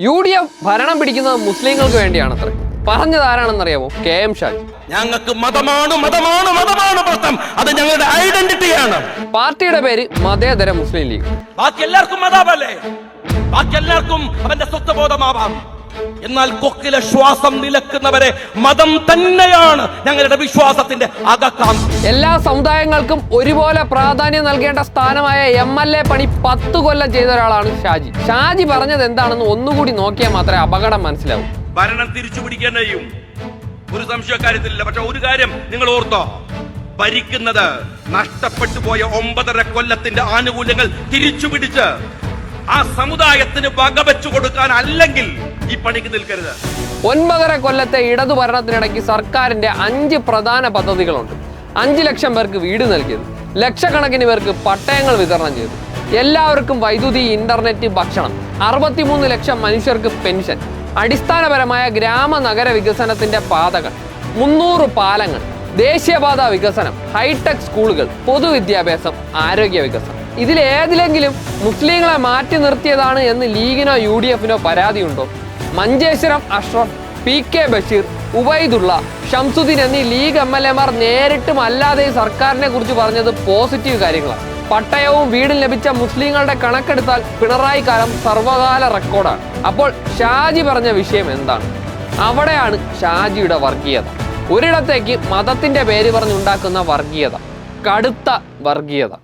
U D F ഭരണം പിടിക്കുന്നത് മുസ്ലിങ്ങൾക്ക് വേണ്ടിയാണത്രേ. പറഞ്ഞത് ആരാണെന്നറിയാമോ? K M Shaji. ഞങ്ങൾക്ക് മതമാണ് മതമാണ് മതമാണ് പ്രശ്നം. അത് ഞങ്ങളുടെ ഐഡന്റിറ്റിയാണ്. പാർട്ടിയുടെ പേര് മതേതര മുസ്ലിം ലീഗ്. ബാക്കി എല്ലാവർക്കും മതാവല്ലേ ബാക്കി എല്ലാവർക്കും അവന്റെ സ്വത്വബോധമാവാം. എന്നാൽ കൊക്കിലെ ശ്വാസം നിലക്കുന്നവരെ മതം തന്നെയാണ് ഞങ്ങളുടെ വിശ്വാസത്തിന്റെ അകക്കാം എല്ലാ സമുദായങ്ങൾക്കും ഒരുപോലെ പ്രാധാന്യം നൽകേണ്ട സ്ഥാനമായ എം എൽ എ പണി പത്ത് കൊല്ലം ചെയ്ത ഒരാളാണ് ഷാജി. ഷാജി പറഞ്ഞത് എന്താണെന്ന് ഒന്നുകൂടി നോക്കിയാൽ മാത്രമേ അപകടം മനസ്സിലാവൂ. ഭരണം തിരിച്ചു പിടിക്കാൻ കഴിയും. ഒരു സംശയക്കാര്യത്തിലില്ല പക്ഷെ ഒരു കാര്യം നിങ്ങൾ ഓർത്തോ. ഭരിക്കുന്നത് നഷ്ടപ്പെട്ടു പോയ ഒമ്പതര കൊല്ലത്തിന്റെ ആനുകൂല്യങ്ങൾ തിരിച്ചു പിടിച്ച് ആ സമുദായത്തിന് വകവെച്ചു കൊടുക്കാൻ അല്ലെങ്കിൽ ഈ പണിക്ക് നിൽക്കരുത്. ഒൻപതര കൊല്ലത്തെ ഇടതു ഭരണത്തിനിടയ്ക്ക് സർക്കാരിന്റെ അഞ്ച് പ്രധാന പദ്ധതികളുണ്ട്. അഞ്ച് ലക്ഷം പേർക്ക് വീട് നൽകിയത് ലക്ഷക്കണക്കിന് പേർക്ക് പട്ടയങ്ങൾ വിതരണം ചെയ്തു എല്ലാവർക്കും വൈദ്യുതി ഇന്റർനെറ്റ് ഭക്ഷണം അറുപത്തിമൂന്ന് ലക്ഷം മനുഷ്യർക്ക് പെൻഷൻ അടിസ്ഥാനപരമായ ഗ്രാമ നഗര വികസനത്തിന്റെ പാതകൾ മുന്നൂറ് പാലങ്ങൾ ദേശീയപാത വികസനം ഹൈടെക് സ്കൂളുകൾ പൊതുവിദ്യാഭ്യാസം ആരോഗ്യ വികസനം. ഇതിലേതിലെങ്കിലും മുസ്ലിങ്ങളെ മാറ്റി നിർത്തിയതാണ് എന്ന് ലീഗിനോ യു ഡി എഫിനോ പരാതിയുണ്ടോ? മഞ്ചേശ്വരം അഷ്റഫ് പി കെ ബഷീർ ഉബൈദുള്ള ഷംസുദ്ദീൻ എന്നീ ലീഗ് എം എൽ എമാർ നേരിട്ടും അല്ലാതെയും സർക്കാരിനെ കുറിച്ച് പറഞ്ഞത് പോസിറ്റീവ് കാര്യങ്ങളാണ്. പട്ടയവും വീടും ലഭിച്ച മുസ്ലിങ്ങളുടെ കണക്കെടുത്താൽ പിണറായി കാലം സർവകാല റെക്കോർഡാണ്. അപ്പോൾ ഷാജി പറഞ്ഞ വിഷയം എന്താണ്? അവിടെയാണ് ഷാജിയുടെ വർഗീയത. ഒരിടത്തേക്ക് മതത്തിന്റെ പേര് പറഞ്ഞുണ്ടാക്കുന്ന വർഗീയത കടുത്ത വർഗീയത.